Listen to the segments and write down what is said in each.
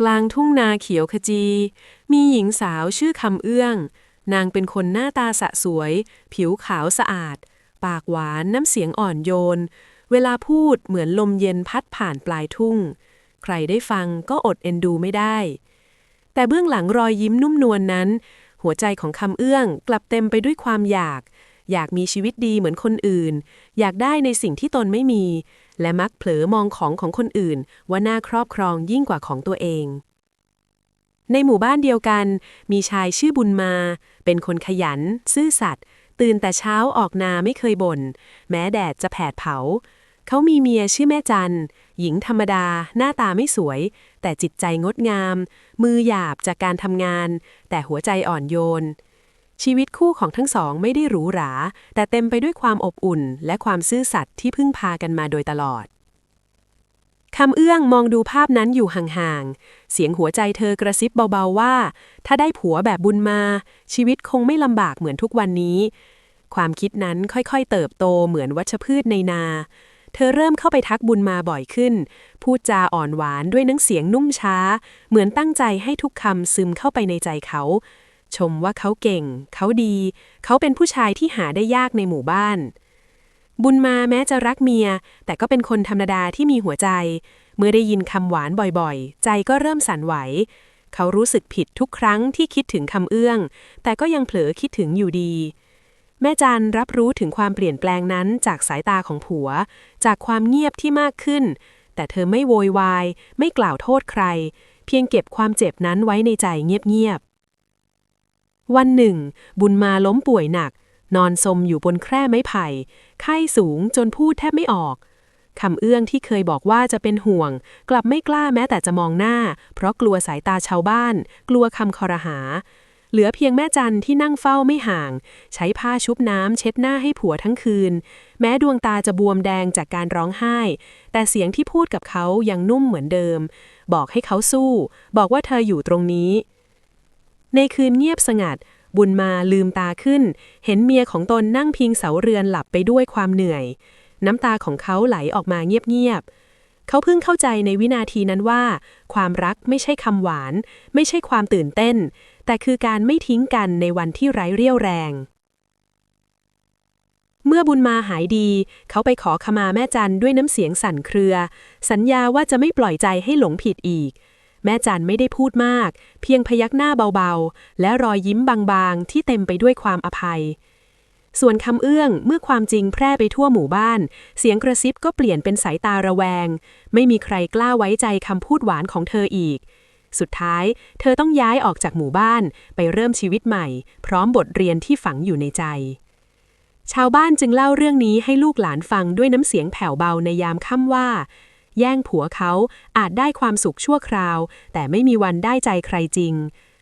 กลางทุ่งนาเขียวขจี มีหญิงสาวชื่อคำเอื้อง นางเป็นคนหน้าตาสะสวย ผิวขาวสะอาด ปากหวานน้ำเสียงอ่อนโยน เวลาพูดเหมือนลมเย็นพัดผ่านปลายทุ่ง ใครได้ฟังก็อดเอ็นดูไม่ได้ แต่เบื้องหลังรอยยิ้มนุ่มนวลนนั้น หัวใจของคำเอื้องกลับเต็มไปด้วยความอยาก อยากมีชีวิตดีเหมือนคนอื่น อยากได้ในสิ่งที่ตนไม่มี และมักเผลอมองของของคนอื่น ว่าน่าครอบครองยิ่งกว่าของตัวเอง ในหมู่บ้านเดียวกัน มีชายชื่อบุญมา เป็นคนขยัน ซื่อสัตย์ตื่นแต่เช้าออกนาไม่เคยบน่นแม้แดดจะแผดเผา เขามีเมียชื่อแม่จันหญิงธรรมดา หน้าตาไม่สวย แต่จิตใจงดงาม มือหยาบจากการทำงาน แต่หัวใจอ่อนโยน ชีวิตคู่ของทั้งสองไม่ได้หรูหรา แต่เต็มไปด้วยความอบอุ่น และความซื่อสัตย์ที่พึ่งพากันมาโดยตลอดคำเอื้องมองดูภาพนั้นอยู่ห่างๆ เสียงหัวใจเธอกระซิบเบาๆว่า ถ้าได้ผัวแบบบุญมา ชีวิตคงไม่ลำบากเหมือนทุกวันนี้ ความคิดนั้นค่อยๆเติบโตเหมือนวัชพืชในนา เธอเริ่มเข้าไปทักบุญมาบ่อยขึ้น พูดจาอ่อนหวานด้วยน้ำเสียงนุ่มช้า เหมือนตั้งใจให้ทุกคำซึมเข้าไปในใจเขา ชมว่าเขาเก่ง เขาดี เขาเป็นผู้ชายที่หาได้ยากในหมู่บ้าน บุญมาแม้จะรักเมีย แต่ก็เป็นคนธรรมดาที่มีหัวใจ เมื่อได้ยินคำหวานบ่อยๆ ใจก็เริ่มสั่นไหว เขารู้สึกผิดทุกครั้งที่คิดถึงคำเอื้อง แต่ก็ยังเผลอคิดถึงอยู่ดี แม่จันรับรู้ถึงความเปลี่ยนแปลงนั้นจากสายตาของผัว จากความเงียบที่มากขึ้น แต่เธอไม่โวยวาย ไม่กล่าวโทษใคร เพียงเก็บความเจ็บนั้นไว้ในใจเงียบ วันหนึ่ง บุญมาล้มป่วยหนัก นอนสมอยู่บนแคร่ไม้ไผ่ ไข้สูงจนพูดแทบไม่ออกคำเอื้องที่เคยบอกว่าจะเป็นห่วง กลับไม่กล้าแม้แต่จะมองหน้า เพราะกลัวสายตาชาวบ้าน กลัวคำคอรหา เหลือเพียงแม่จันที่นั่งเฝ้าไม่ห่าง ใช้ผ้าชุบน้ำเช็ดหน้าให้ผัวทั้งคืน แม้ดวงตาจะบวมแดงจากการร้องไห้ แต่เสียงที่พูดกับเขายังนุ่มเหมือนเดิม บอกให้เขาสู้ บอกว่าเธออยู่ตรงนี้ ในคืนเงียบสงัด บุญมาลืมตาขึ้น เห็นเมียของตนนั่งพิงเสาเรือนหลับไปด้วยความเหนื่อย น้ำตาของเขาไหลออกมาเงียบๆเขาเพิ่งเข้าใจในวินาทีนั้นว่า ความรักไม่ใช่คำหวาน ไม่ใช่ความตื่นเต้น แต่คือการไม่ทิ้งกันในวันที่ไร้เรี่ยวแรงเมื่อบุญมาหายดี เขาไปขอขมาแม่จันด้วยน้ำเสียงสั่นเครือ สัญญาว่าจะไม่ปล่อยใจให้หลงผิดอีก แม่จันไม่ได้พูดมาก เพียงพยักหน้าเบาๆ และรอยยิ้มบางๆ ที่เต็มไปด้วยความอภัย ส่วนคำเอื้องเมื่อความจริงแพร่ไปทั่วหมู่บ้าน เสียงกระซิบก็เปลี่ยนเป็นสายตาระแวง ไม่มีใครกล้าไว้ใจคำพูดหวานของเธออีก สุดท้าย เธอต้องย้ายออกจากหมู่บ้านไปเริ่มชีวิตใหม่ พร้อมบทเรียนที่ฝังอยู่ในใจชาวบ้านจึงเล่าเรื่องนี้ให้ลูกหลานฟังด้วยน้ำเสียงแผ่วเบาในยามค่ำว่า แย่งผัวเขาอาจได้ความสุขชั่วคราว แต่ไม่มีวันได้ใจใครจริง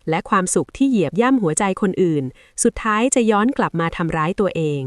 และความสุขที่เหยียบย่ำหัวใจคนอื่น สุดท้ายจะย้อนกลับมาทำร้ายตัวเอง